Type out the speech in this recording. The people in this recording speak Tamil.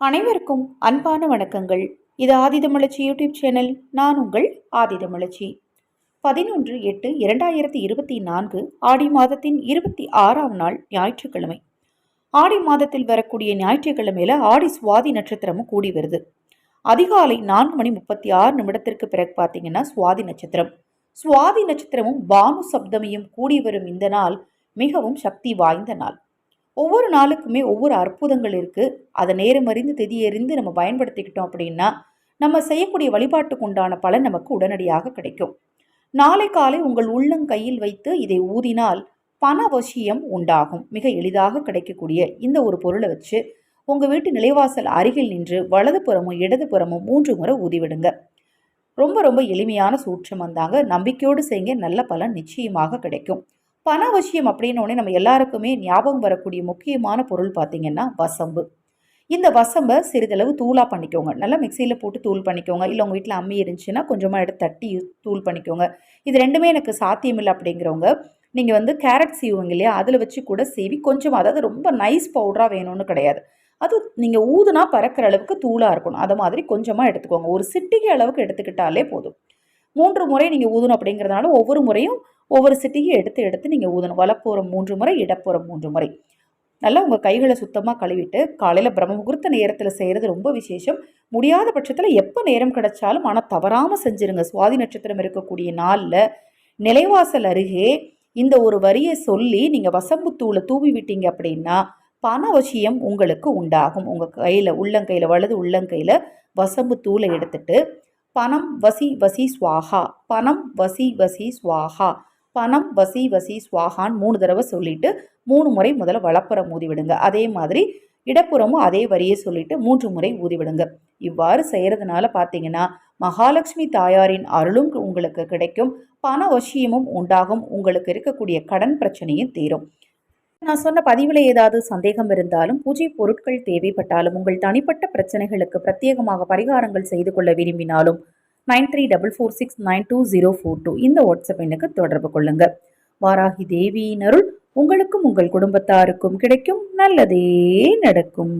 அனைவருக்கும் அன்பான வணக்கங்கள். இது ஆதிதமிழச்சி யூடியூப் சேனல். நான் உங்கள் ஆதிதமிழச்சி. பதினொன்று எட்டு இரண்டாயிரத்தி இருபத்தி நான்கு ஆடி மாதத்தின் இருபத்தி ஆறாம் நாள் ஞாயிற்றுக்கிழமை. ஆடி மாதத்தில் வரக்கூடிய ஞாயிற்றுக்கிழமையில ஆடி சுவாதி நட்சத்திரமும் கூடி வருது. அதிகாலை நான்கு மணி முப்பத்தி ஆறு நிமிடத்திற்கு பிறகு பார்த்தீங்கன்னா சுவாதி நட்சத்திரம். சுவாதி நட்சத்திரமும் பானு சப்தமியும் கூடி வரும் இந்த நாள் மிகவும் சக்தி வாய்ந்த நாள். ஒவ்வொரு நாளுக்குமே ஒவ்வொரு அற்புதங்கள் இருக்குது அதை நேரம் அறிந்து திதியறிந்து நம்ம பயன்படுத்திக்கிட்டோம் அப்படின்னா நம்ம செய்யக்கூடிய வழிபாட்டுக்கு உண்டான பலன் நமக்கு உடனடியாக கிடைக்கும். நாளை காலை உங்கள் உள்ளங்கையில் வைத்து இதை ஊதினால் பண வசியம் உண்டாகும். மிக எளிதாக கிடைக்கக்கூடிய இந்த ஒரு பொருளை வச்சு உங்கள் வீட்டு நிலைவாசல் அருகில் நின்று வலது புறமும் இடது புறமும் மூன்று முறை ஊதிவிடுங்க. ரொம்ப ரொம்ப எளிமையான சூற்றம் வந்தாங்க நம்பிக்கையோடு செய்ய நல்ல பலன் நிச்சயமாக கிடைக்கும். பண அவசியம் அப்படின்னோடனே நம்ம எல்லாருக்குமே ஞாபகம் வரக்கூடிய முக்கியமான பொருள் பார்த்திங்கன்னா வசம்பு. இந்த வசம்பை சிறிதளவு தூளாக பண்ணிக்கோங்க. நல்லா மிக்சியில் போட்டு தூள் பண்ணிக்கோங்க. இல்லை உங்கள் வீட்டில் அம்மி இருந்துச்சுன்னா கொஞ்சமாக எடுத்து தட்டி தூள் பண்ணிக்கோங்க. இது ரெண்டுமே எனக்கு சாத்தியமில்லை அப்படிங்கிறவங்க நீங்கள் வந்து கேரட் சீவுங்க இல்லையா? அதில் வச்சு கூட சீவி கொஞ்சமாக அதாவது ரொம்ப நைஸ் பவுடராக வேணும்னு கிடையாது. அது நீங்கள் ஊதுனா பறக்கிற அளவுக்கு தூளாக இருக்கணும். அதை மாதிரி கொஞ்சமாக எடுத்துக்கோங்க. ஒரு சிட்டிகை அளவுக்கு எடுத்துக்கிட்டாலே போதும். மூன்று முறை நீங்கள் ஊதணும் அப்படிங்கிறதுனால ஒவ்வொரு முறையும் ஒவ்வொரு சிட்டியும் எடுத்து எடுத்து நீங்கள் ஊதணும். வலப்புறம் மூன்று முறை இடப்புறம் மூன்று முறை. நல்லா உங்கள் கைகளை சுத்தமாக கழுவிட்டு காலையில் பிரம்ம முகூர்த்த நேரத்தில் செய்கிறது ரொம்ப விசேஷம். முடியாத பட்சத்தில் எப்போ நேரம் கிடைச்சாலும் ஆனால் தவறாமல் செஞ்சுருங்க. சுவாதி நட்சத்திரம் இருக்கக்கூடிய நாளில் நிலைவாசல் அருகே இந்த ஒரு வரியை சொல்லி நீங்கள் வசம்பு தூளை தூவி விட்டீங்க அப்படின்னா பண அவசியம் உங்களுக்கு உண்டாகும். உங்கள் கையில் உள்ளங்கையில் வலது உள்ளங்கையில் வசம்பு தூளை எடுத்துட்டு பணம் வசி வசி சுவாகா பணம் வசி வசி சுவாகா பணம் வசி வசி சுவாகான் மூணு தடவை சொல்லிட்டு மூணு முறை முதல்ல வளப்புறம் ஊதி விடுங்க. அதே மாதிரி இடப்புறமும் அதே வரியை சொல்லிட்டு மூன்று முறை ஊதி விடுங்க. இவ்வாறு செய்கிறதுனால பார்த்தீங்கன்னா மகாலட்சுமி தாயாரின் அருளும் உங்களுக்கு கிடைக்கும் பண வசியமும் உண்டாகும் உங்களுக்கு இருக்கக்கூடிய கடன் பிரச்சனையும் தீரும். நான் சொன்ன பதிவில் ஏதாவது சந்தேகம் இருந்தாலும் பூஜை பொருட்கள் தேவைப்பட்டாலும் உங்கள் தனிப்பட்ட பிரச்சனைகளுக்கு பிரத்யேகமாக பரிகாரங்கள் செய்து கொள்ள விரும்பினாலும் nine three double four six nine two zero four two. இந்த வாட்ஸ்அப் எண்ணுக்கு தொடர்பு கொள்ளுங்க. வாராகி தேவியின் அருள் உங்களுக்கும் உங்கள் குடும்பத்தாருக்கும் கிடைக்கும். நல்லதே நடக்கும்.